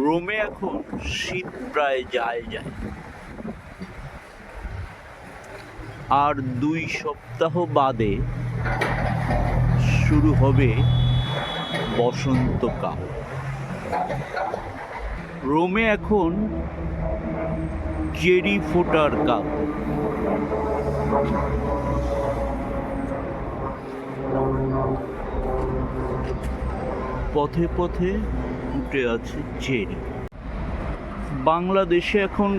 রোমে এখন শীত প্রায় যায় যায় আর দুই সপ্তাহ বাদে শুরু হবে বসন্তকাল। রোমে এখন চেরি ফোটার কাল। পথে পথে উঠে আছে চেরি বাংলাদেশে এখন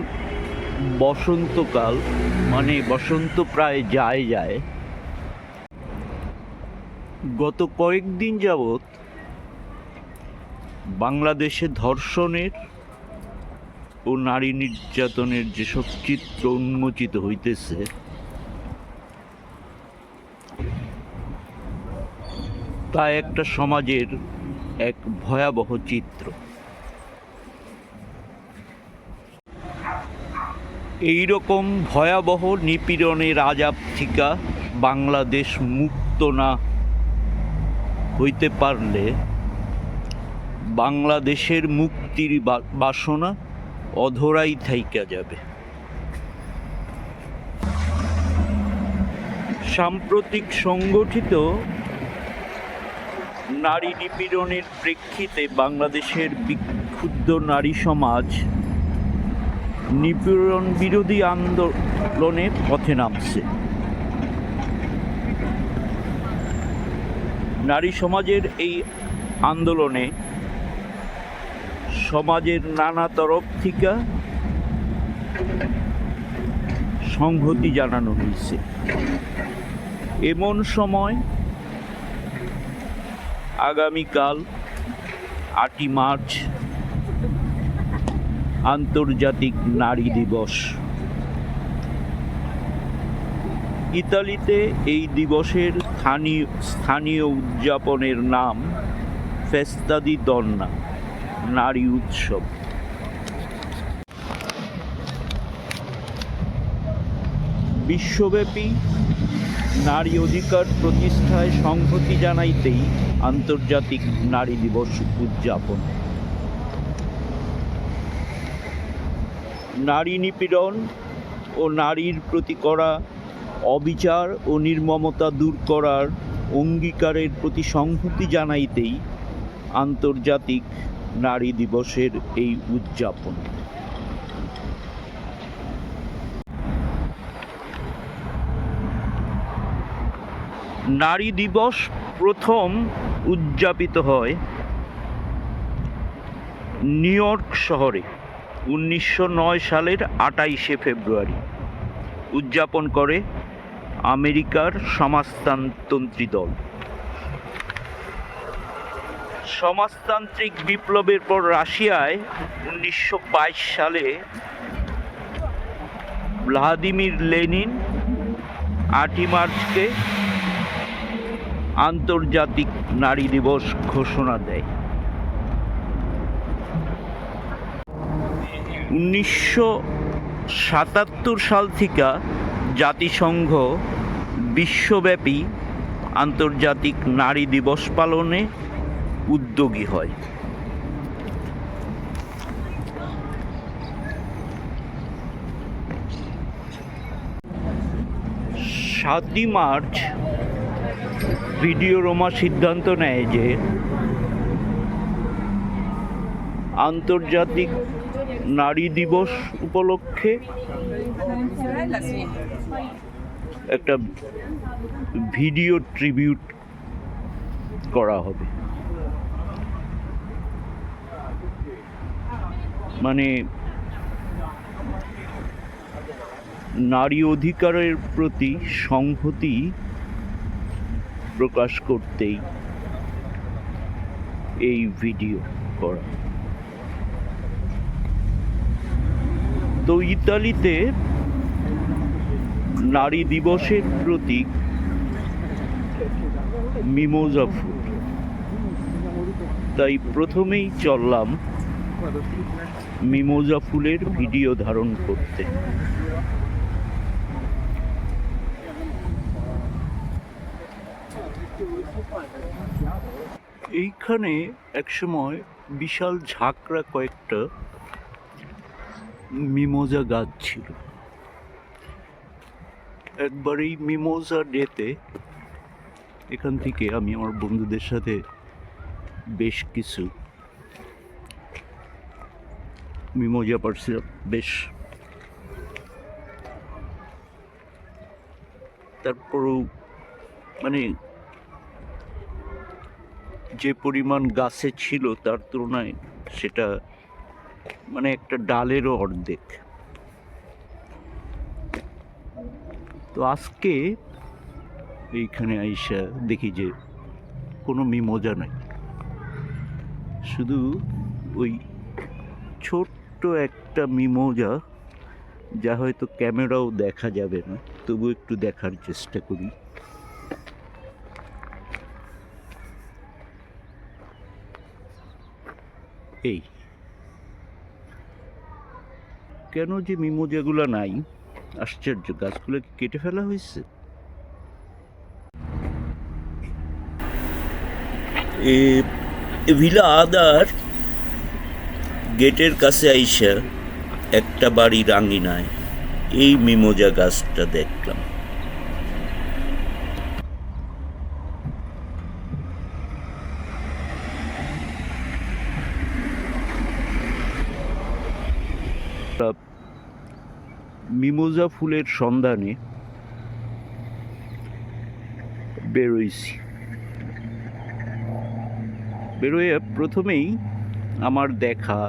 বসন্তকাল মানে বসন্ত প্রায় যায় যায়। গত কয়েকদিন যাবৎ বাংলাদেশে ধর্ষণের ও নারী নির্যাতনের যেসব চিত্র উন্মোচিত হইতেছে, তা একটা সমাজের এক ভয়াবহ চিত্র। এই রকম ভয়াবহ নিপীড়নের আজাব থেকে বাংলাদেশ মুক্ত না হইতে পারলে বাংলাদেশের মুক্তির বাসনা অধরাই থাইকা যাবে। সাম্প্রতিক সংগঠিত নারী নিপীড়নের প্রেক্ষিতে বাংলাদেশের বিক্ষুব্ধ নারী সমাজ নিপীড়ন বিরোধী আন্দোলনে পথে নামছে। নারী সমাজের এই আন্দোলনে সমাজের নানা তরফ থেকে সংহতি জানানো হয়েছে। এমন সময় আগামীকাল আটই মার্চ আন্তর্জাতিক নারী দিবস। ইতালিতে এই দিবসের স্থানীয় স্থানীয় উদযাপনের নাম ফেস্তাদি দন্না নারী উৎসব। বিশ্বব্যাপী নারী অধিকার প্রতিষ্ঠায় সংহতি জানাইতেই আন্তর্জাতিক নারী দিবস উদযাপন। নারী নিপীড়ন ও নারীর প্রতি করা অবিচার ও নির্মমতা দূর করার অঙ্গীকারের প্রতি সংহতি জানাইতেই আন্তর্জাতিক নারী দিবসের এই উদযাপন। নারী দিবস প্রথম উদযাপিত হয় নিউ ইয়র্ক শহরে, উনিশশো নয় সালের আটাইশে ফেব্রুয়ারি। উদযাপন করে আমেরিকার সমাজতান্ত্রী দল। সমাজতান্ত্রিক বিপ্লবের পর রাশিয়ায় উনিশশো বাইশ সালে ভ্লাদিমির লেনিন আটই মার্চকে আন্তর্জাতিক নারী দিবস ঘোষণা দেয়। উনিশশো সাতাত্তর সাল থেকে জাতিসংঘ বিশ্বব্যাপী আন্তর্জাতিক নারী দিবস পালনে উদ্যোগী হয়। সাতই মার্চ ভিডিও রোমা সিদ্ধান্ত নেয় যে আন্তর্জাতিক নারী দিবস উপলক্ষে একটা ভিডিও ট্রিবিউট করা হবে। মানে নারী অধিকারের প্রতি সংহতি প্রকাশ করতেই এই ভিডিও করা। তো ইতালিতে নারী দিবসের প্রতীক মিমোজা ফুল। তাই প্রথমেই চললাম মিমোজা ফুলের ভিডিও ধারণ করতে। এইখানে একসময় বিশাল ঝাঁকড়া কয়েকটা মিমোজা গাছ ছিল। একবার এই মিমোজা ডেতে এখান থেকে আমি আমার বন্ধুদের সাথে বেশ কিছু মিমোজা পারছিলাম, বেশ। তারপরও মানে যে পরিমাণ গাছে ছিল তার তুলনায় সেটা মানে একটা ডালেরও অর্ধেক। তো আজকে এইখানে আইসা দেখি যে কোনো মিমোজা নাই। শুধু ওই ছোট্ট একটা মিমোজা যা হয়তো ক্যামেরাও দেখা যাবে না তবু একটু দেখার চেষ্টা করি। এই। কেন যে মিমোজাগুলো নাই, আশ্চর্য, গাছগুলো কি কেটে ফেলা হয়েছে? ভিলা আদার গেটের কাছে আইসা একটা বাড়ির আঙ্গিনায় এই মিমোজা গাছটা দেখলাম। মিমোজা ফুলের সন্ধানে বেরোইছি। বেরোয় প্রথমেই আমার দেখা,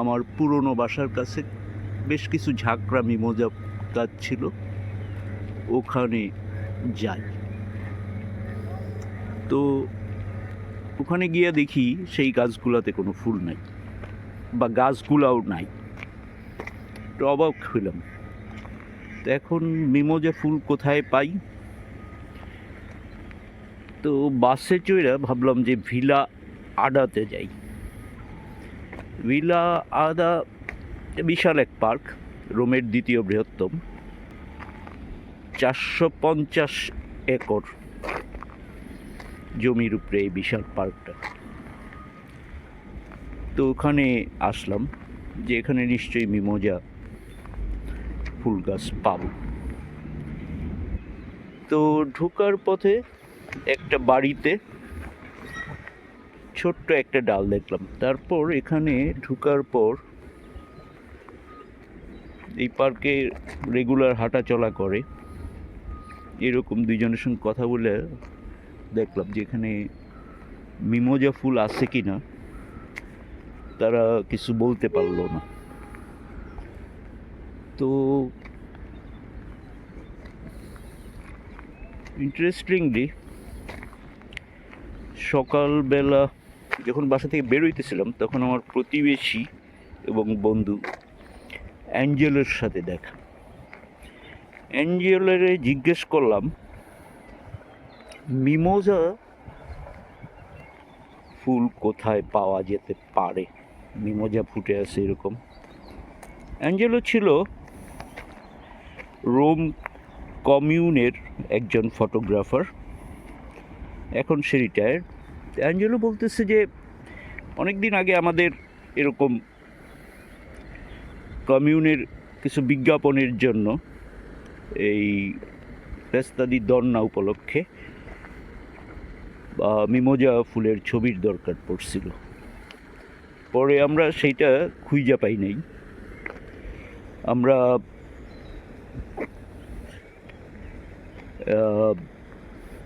আমার পুরনো বাসার কাছে বেশ কিছু ঝাঁকড়া মিমোজা গাছ ছিল ওখানে যাই। তো ওখানে গিয়ে দেখি সেই গাছগুলোতে কোনো ফুল নাই বা গাছগুলাও নাই। তো অবাক হইলাম। তো এখন মিমোজা ফুল কোথায় পাই? তো বাসে চড়ে ভাবলাম যে ভিলা আডাতে যাই। ভিলা আদা বিশাল এক পার্ক, রোমের দ্বিতীয় বৃহত্তম। চারশো পঞ্চাশ একর জমির উপরে এই বিশাল পার্কটা। তো ওখানে আসলাম, যে এখানে নিশ্চয়ই মিমোজা ফুল গাছ পাবো। তো ঢোকার পথে একটা বাড়িতে ছোট্ট একটা ডাল দেখলাম। তারপর এখানে ঢোকার পর এই পার্কে রেগুলার হাঁটা চলা করে। এরকম দুইজনের সঙ্গে কথা বলে দেখলাম যে এখানে মিমোজা ফুল আছে কি না তারা কিছু বলতে পারল না। তো ইন্টারেস্টিংলি সকালবেলা যখন বাসা থেকে বেরোইতেছিলাম তখন আমার প্রতিবেশী এবং বন্ধু অ্যাঞ্জেলের সাথে দেখা। অ্যাঞ্জেলের জিজ্ঞেস করলাম, মিমোজা, ফুল কোথায় পাওয়া যেতে পারে? মিমোজা ফুটে আছে এরকম? অ্যাঞ্জেলো ছিল রোম কমিউনের একজন ফটোগ্রাফার, এখন সে রিটায়ার্ড অ্যাঞ্জেলো বলতেছে যে অনেক দিন আগে আমাদের এরকম কমিউনের কিছু বিজ্ঞাপনের জন্য এই পেস্তাদি দন্না উপলক্ষে, বা মিমোজা ফুলের ছবির দরকার পড়ছিল। পরে আমরা সেইটা খুঁজা পাই নাই। আমরা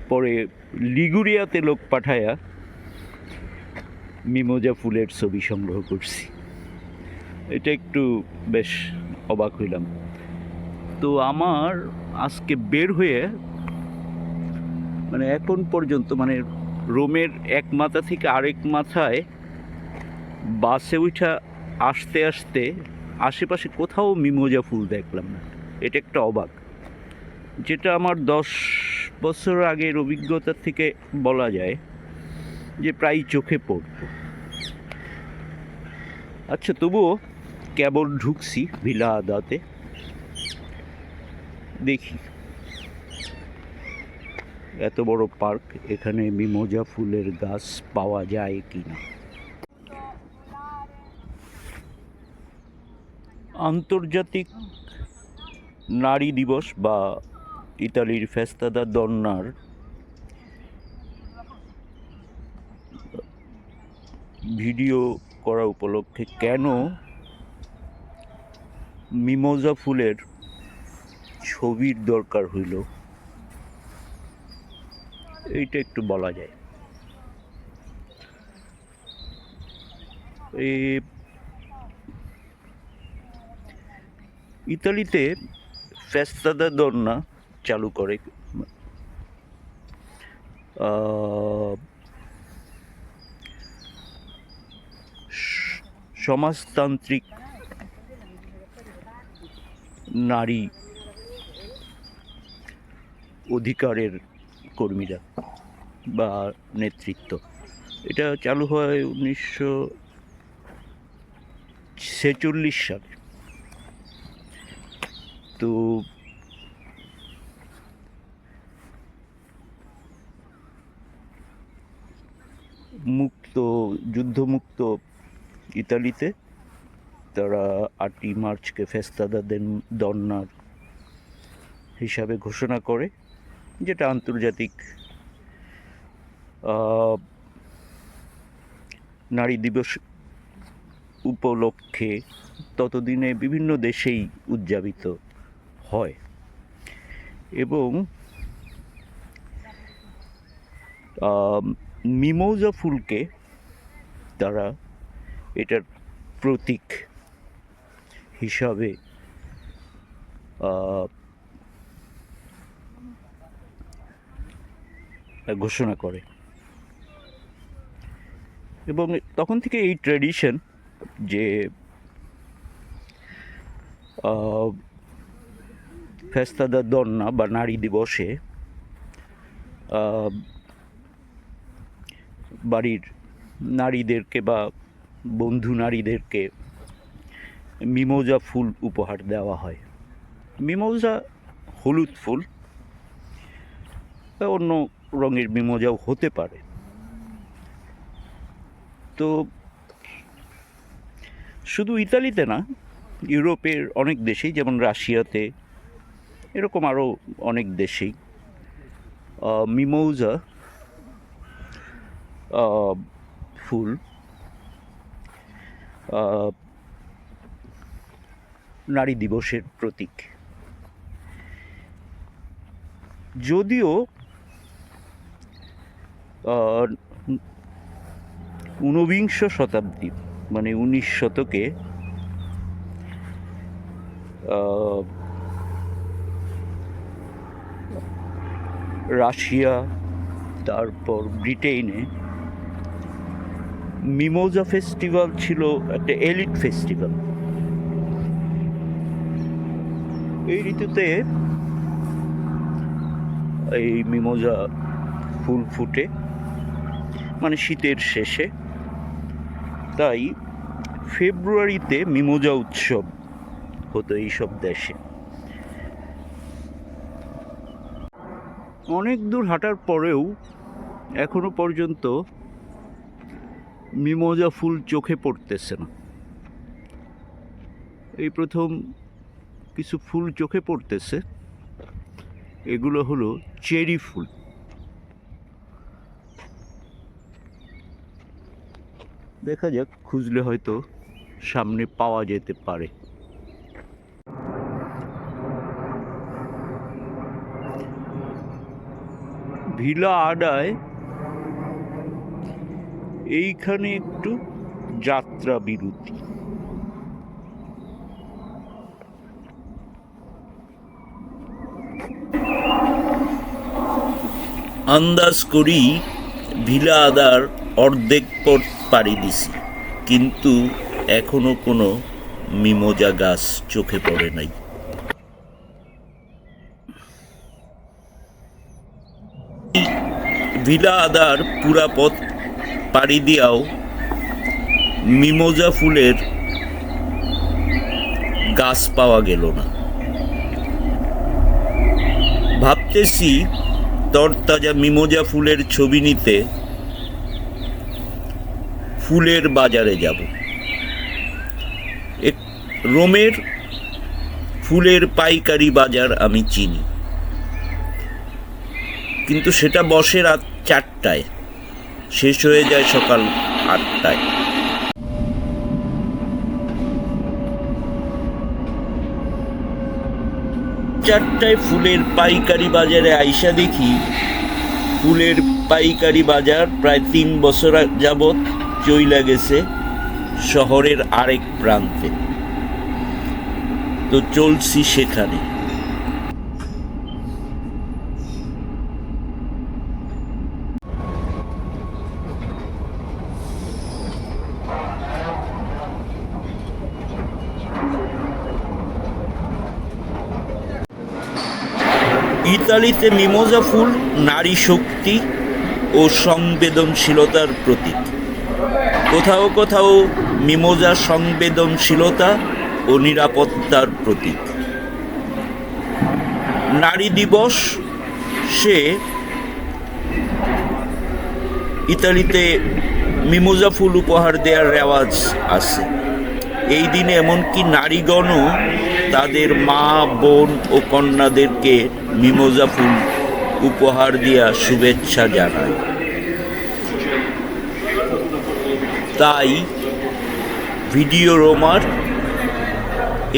পরে লিগুরিয়াতে লোক পাঠায়া মিমোজা ফুলের ছবি সংগ্রহ করছি। এটা একটু বেশ অবাক হইলাম। তো আমার আজকে বের হয়ে মানে এখন পর্যন্ত মানে রোমের এক মাথা থেকে আরেক মাথায় বাসে উঠা আসতে আসতে আশেপাশে কোথাও মিমোজা ফুল দেখলাম না। এটা একটা অবাক। যেটা আমার দশ বছর আগের অভিজ্ঞতা থেকে বলা যায় যে প্রায় চোখে পড়ত। আচ্ছা তবুও কেবল ঢুকছি ভিলা আদাতে দেখি। এত বড় পার্ক, এখানে মিমোজা ফুলের গাছ পাওয়া যায় কি না আন্তর্জাতিক নারী দিবস বা ইতালির ফেস্তাদা দন্নার ভিডিও করা উপলক্ষে কেন মিমোজা ফুলের ছবির দরকার হইল? এইটা একটু বলা যায়। ইতালিতে ফেস্তাদা দন্না চালু করে। সমাজতান্ত্রিক নারী অধিকারের কর্মীরা বা নেতৃত্ব। এটা চালু হয় উনিশশো ছেচল্লিশ সালে। তো মুক্ত, যুদ্ধমুক্ত ইতালিতে, তারা আটই মার্চকে ফেস্তাদা দেন দন্নার হিসাবে ঘোষণা করে, যেটা আন্তর্জাতিক নারী দিবস উপলক্ষে ততদিনে বিভিন্ন দেশেই উদযাপিত হয়। এবং মিমোজা ফুলকে তারা এটার প্রতীক হিসাবে ঘোষণা করে। এবং তখন থেকে এই ট্র্যাডিশন যে ফেস্তাদা দন্না বা নারী দিবসে বাড়ির নারীদেরকে বা বন্ধু নারীদেরকে মিমোজা ফুল উপহার দেওয়া হয়। মিমোজা হলুদ ফুল অন্য রঙের মিমোজাও হতে পারে। তো শুধু ইতালিতে না, ইউরোপের অনেক দেশেই, যেমন রাশিয়াতে, এরকম আরও অনেক দেশেই মিমৌজা ফুল। নারী দিবসের প্রতীক। যদিও ঊনবিংশ শতাব্দী মানে উনিশ শতকে রাশিয়া তারপর ব্রিটেনে মিমোজা ফেস্টিভ্যাল ছিল একটা এলিট ফেস্টিভ্যাল এই ঋতুতে এই মিমোজা ফুল ফুটে মানে শীতের শেষে। তাই ফেব্রুয়ারিতে মিমোজা উৎসব হতো এইসব দেশে। অনেক দূর হাঁটার পরেও এখনও পর্যন্ত মিমোজা ফুল চোখে পড়তেছে না। এই প্রথম কিছু ফুল চোখে পড়তেছে। এগুলো হলো চেরি ফুল। দেখা যাক, খুঁজলে হয়তো সামনে পাওয়া যেতে পারে। ভিলা আডায় এইখানে একটু যাত্রা বিরতি। আন্দাজ করি ভিলা আদার অর্ধেক পথ পাড়ি দিছি, কিন্তু এখনও কোনো মিমোজা গাছ চোখে পড়ে নাই। ভিলা আদার পুরা পথ পাড়ি দিয়াও মিমোজা ফুলের গাছ পাওয়া গেল না। ভাবতেছি তরতাজা মিমোজা ফুলের ছবি নিতে ফুলের বাজারে যাব। এক রোমের ফুলের পাইকারি বাজার আমি চিনি। কিন্তু সেটা বসে রাত চারটায়। শেষ হয়ে যায় সকাল আটটায়। চারটায় ফুলের পাইকারি বাজারে আইসা দেখি, ফুলের পাইকারি বাজার প্রায় তিন বছর যাবৎ চইলা গেছে শহরের আরেক প্রান্তে। তো চলছি সেখানে। ইতালিতে মিমোজা ফুল, নারী শক্তি ও সংবেদনশীলতার প্রতীক। কোথাও কোথাও মিমোজা সংবেদনশীলতা ও নিরাপত্তার প্রতীক। নারী দিবস, সে ইতালিতে মিমোজা ফুল উপহার দেওয়ার রেওয়াজ আছে। এই দিনে এমনকি নারীগণও তাদের মা, বোন ও কন্যাদেরকে মিমোজা ফুল উপহার দিয়া শুভেচ্ছা জানায়। তাই ভিডিও রোমার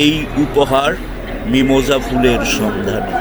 এই উপহার মিমোজা ফুলের সন্ধানে।